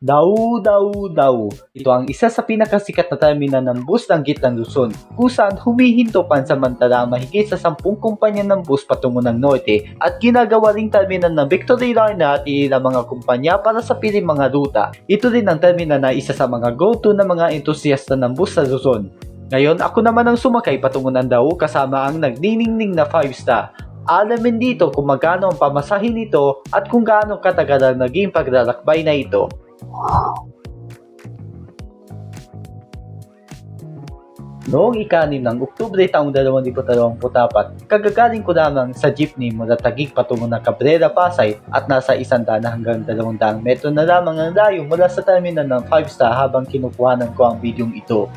Dau Dau Dau. Ito ang isa sa pinakasikat na terminal ng bus ng Gitang Luzon kung saan humihinto pansamantala ang mahigit sa sampung kumpanya ng bus patungo ng norte at ginagawa ring terminal ng Victory Line at ilang mga kumpanya para sa piling mga ruta. Ito din ang terminal na isa sa mga go-to ng mga entusiasta ng bus sa Luzon. Ngayon, ako naman ang sumakay patungo ng Dau kasama ang nagniningning na 5 star. Alamin dito kung magkano ang pamasahin nito at kung gaano katagal ang naging paglalakbay na ito. Noong ikanim ng Oktubre taong 2024, kagagaling ko lamang sa jeepney mula Tagig patungo ng Cabrera, Pasay at nasa 100 hanggang 200 metro na lamang ang layo mula sa terminal ng 5 star habang kinukuhanan ko ang bidyong ito.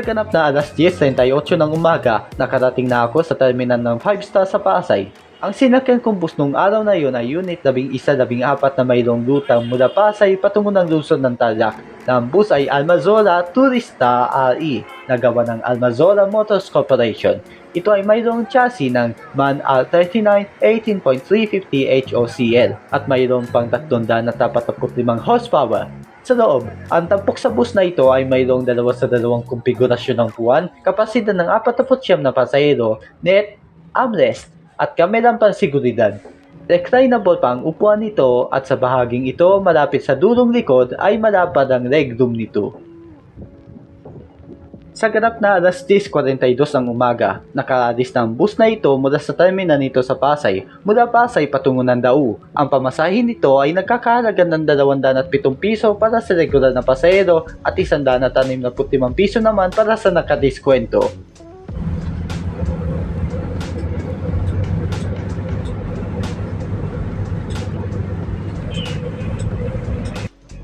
Sa ganap na alas 10.38 ng umaga, nakarating na ako sa terminal ng 5 star sa Pasay. Ang sinakyan kong bus nung araw na yun ay Unit 11-14 na mayroong ruta mula Pasay patungo ng lungsod ng Tarlac. Ang bus ay Almazola Turista RE na gawa ng Almazola Motors Corporation. Ito ay mayroong chassis ng MAN R39 18.350 HOCL at mayroong pang 345 horsepower sa loob, ang tampok sa bus na ito ay mayroong dalawa sa dalawang konfigurasyon ng puwan, kapasidad ng 49 na pasahero, net, armrest, at kamelang pansiguridad. Reclinable pa ang upuan nito at sa bahaging ito malapit sa dulong likod ay malapad ang legroom nito. Sa ganap na alas 10.42 ng umaga, nakaalis na ang bus na ito mula sa terminal nito sa Pasay. Mula Pasay patungo ng Dau. Ang pamasahin nito ay nagkakahalaga ng 207 piso para sa regular na pasahero at 165 piso naman para sa nakadiskwento.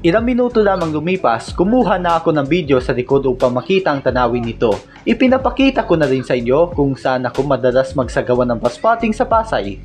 Ilang minuto lamang lumipas, kumuha na ako ng video sa likod upang makita ang tanawin nito. Ipinapakita ko na rin sa inyo kung saan ako madalas magsagawa ng bus spotting sa Pasay.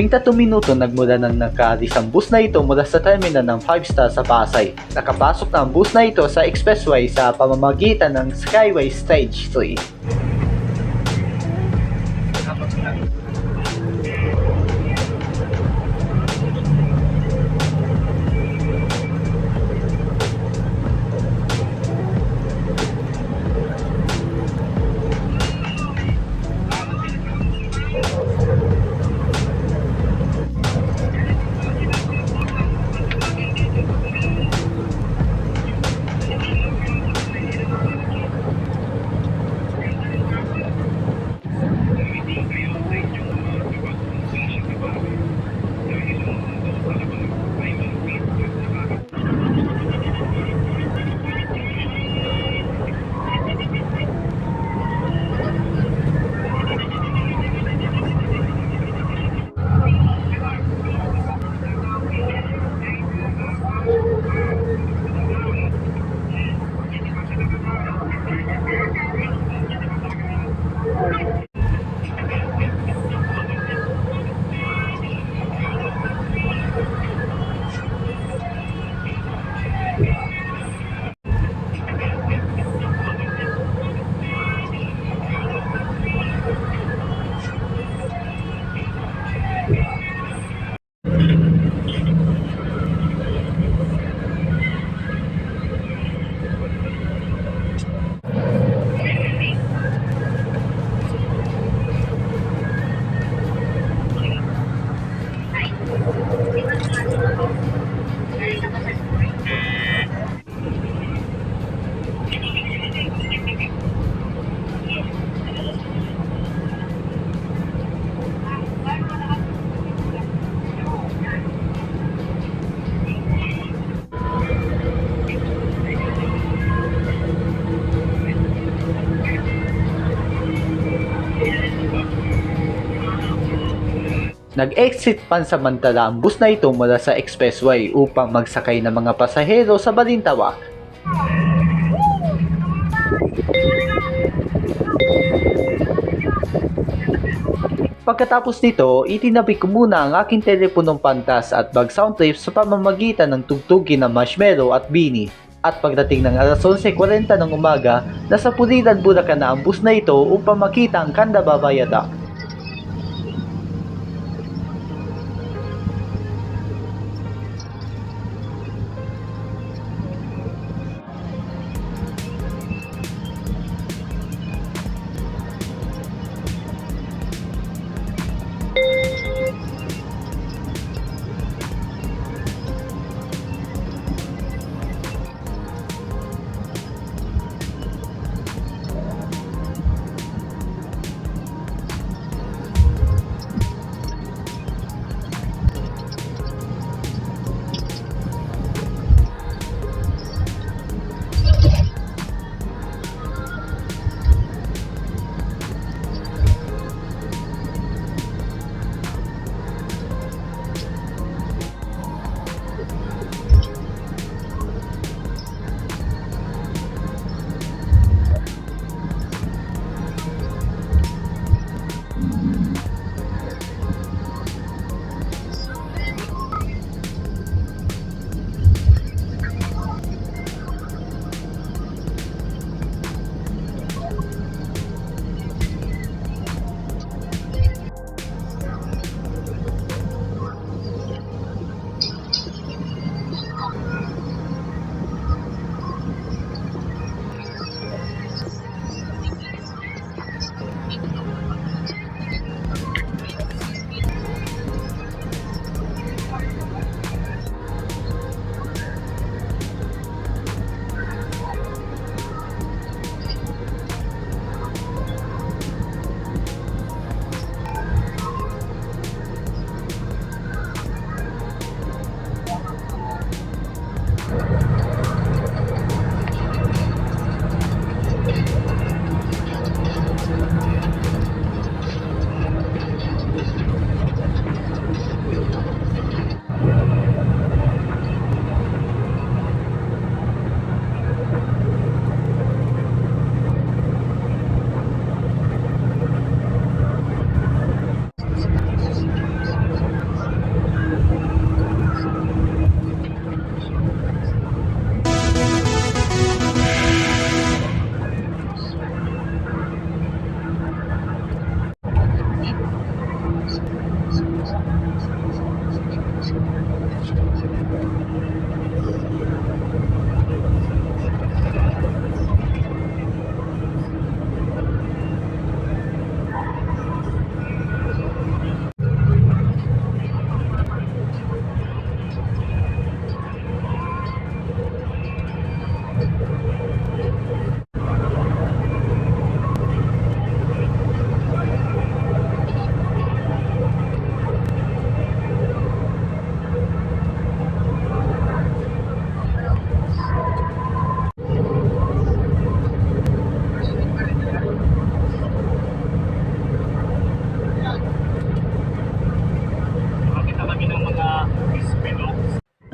Labing tatlong minuto nagmula nang nakaalis ang bus na ito mula sa terminal ng 5 star sa Pasay. Nakapasok na ang bus na ito sa expressway sa pamamagitan ng Skyway Stage 3. Nag-exit pansamantala ang bus na ito mula sa expressway upang magsakay ng mga pasahero sa Balintawak. Pagkatapos nito, itinabi ko muna ang aking teleponong pantas at bag sound trip sa pamamagitan ng tugtugin ng marshmallow at beanie. At pagdating ng alas 11.40 ng umaga, nasa Pulilan, Bulacan na ang bus na ito upang makita ang Kanda Babayada.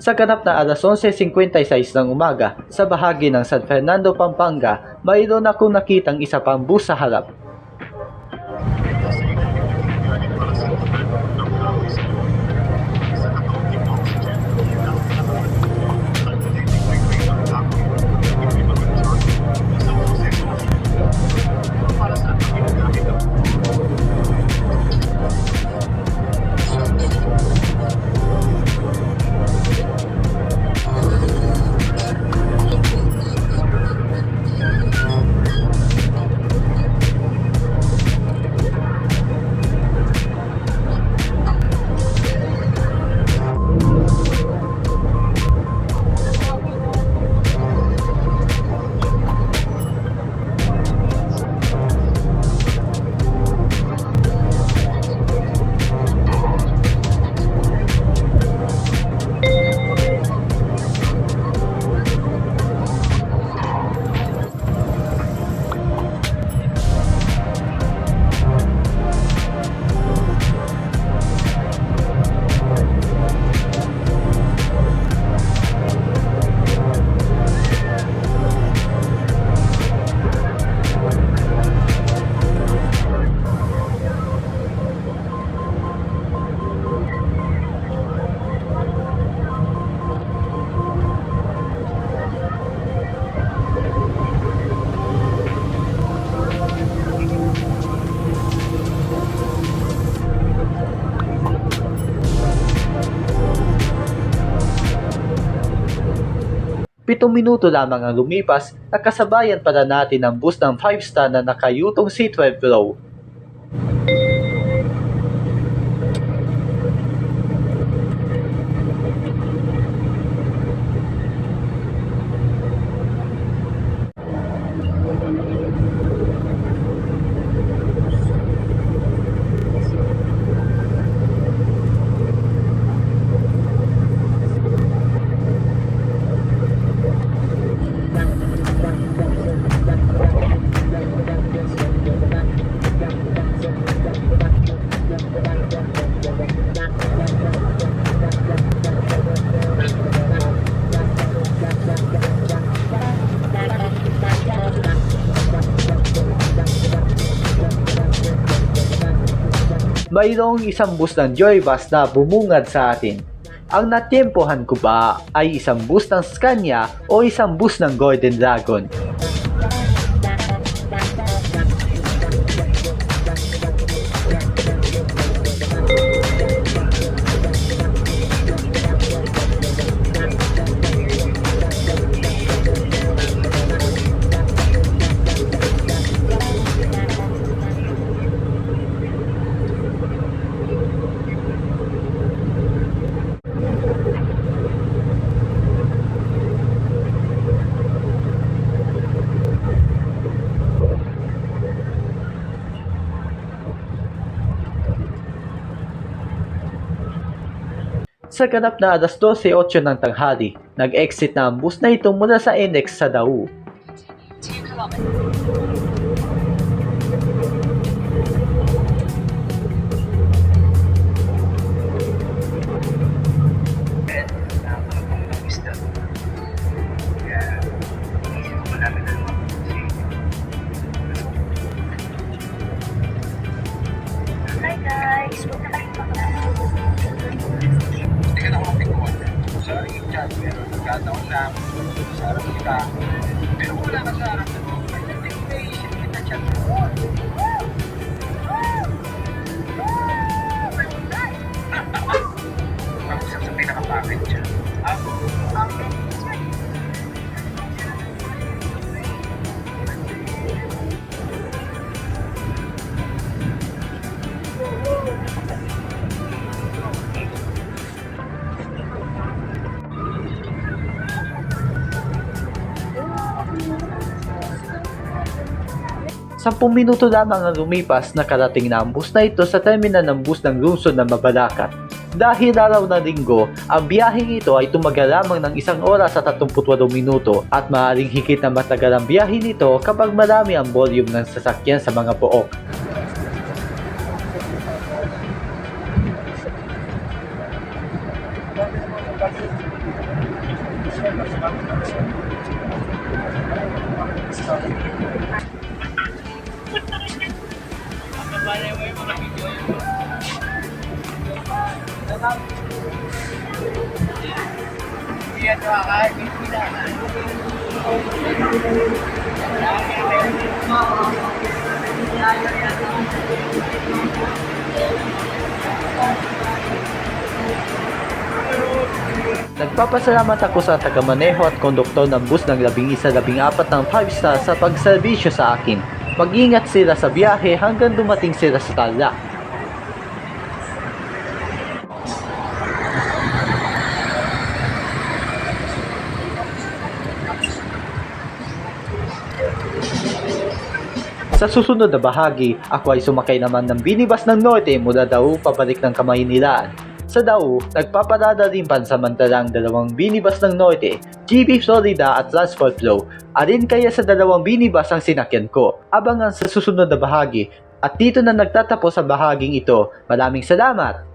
Sa ganap na alas 11.56 ng umaga, sa bahagi ng San Fernando, Pampanga, mayroon akong nakitang isa pang bus sa harap. Pitong minuto lamang ang lumipas, nakasabayan pala natin ang bus ng 5 star na nakayutong C12 Pro. Mayroong isang bus ng Joy Bus na bumungad sa atin. Ang natyempohan ko ba ay isang bus ng Scania o isang bus ng Golden Dragon? Sa ganap na alas 12.08 ng tanghali, nag-exit na ang bus na ito mula sa NX sa Dau. sa harap kita. Pero kung wala ka sa harap mo, pagdating ko isip kita chat mo. Pag-usap sa pinakapangit dyan. Ako, ang 10 minuto lamang ang lumipas nakarating na ang bus na ito sa terminal ng bus ng lungsod ng Mabalacat. Dahil araw ng linggo, ang biyaheng ito ay tumaga lamang ng isang oras at 38 minuto at maaaring higit na matagal ang biyahe nito kapag marami ang volume ng sasakyan sa mga pook. Nagpapasalamat ako sa tagamaneho at konduktor ng bus ng 11-14 ng 5 star sa pagserbisyo sa akin. Mag-ingat sila sa biyahe hanggang dumating sila sa Tarlac. Sa susunod na bahagi, ako ay sumakay naman ng binibas ng Norte mula Dao pabalik ng Kamaynilaan. Sa Dao, nagpaparada rin pansamantalang dalawang binibas ng Norte, GB Florida at Transport Flow. Alin kaya sa dalawang binibas ang sinakyan ko? Abangan sa susunod na bahagi. At dito na nagtatapos ang bahaging ito. Maraming salamat!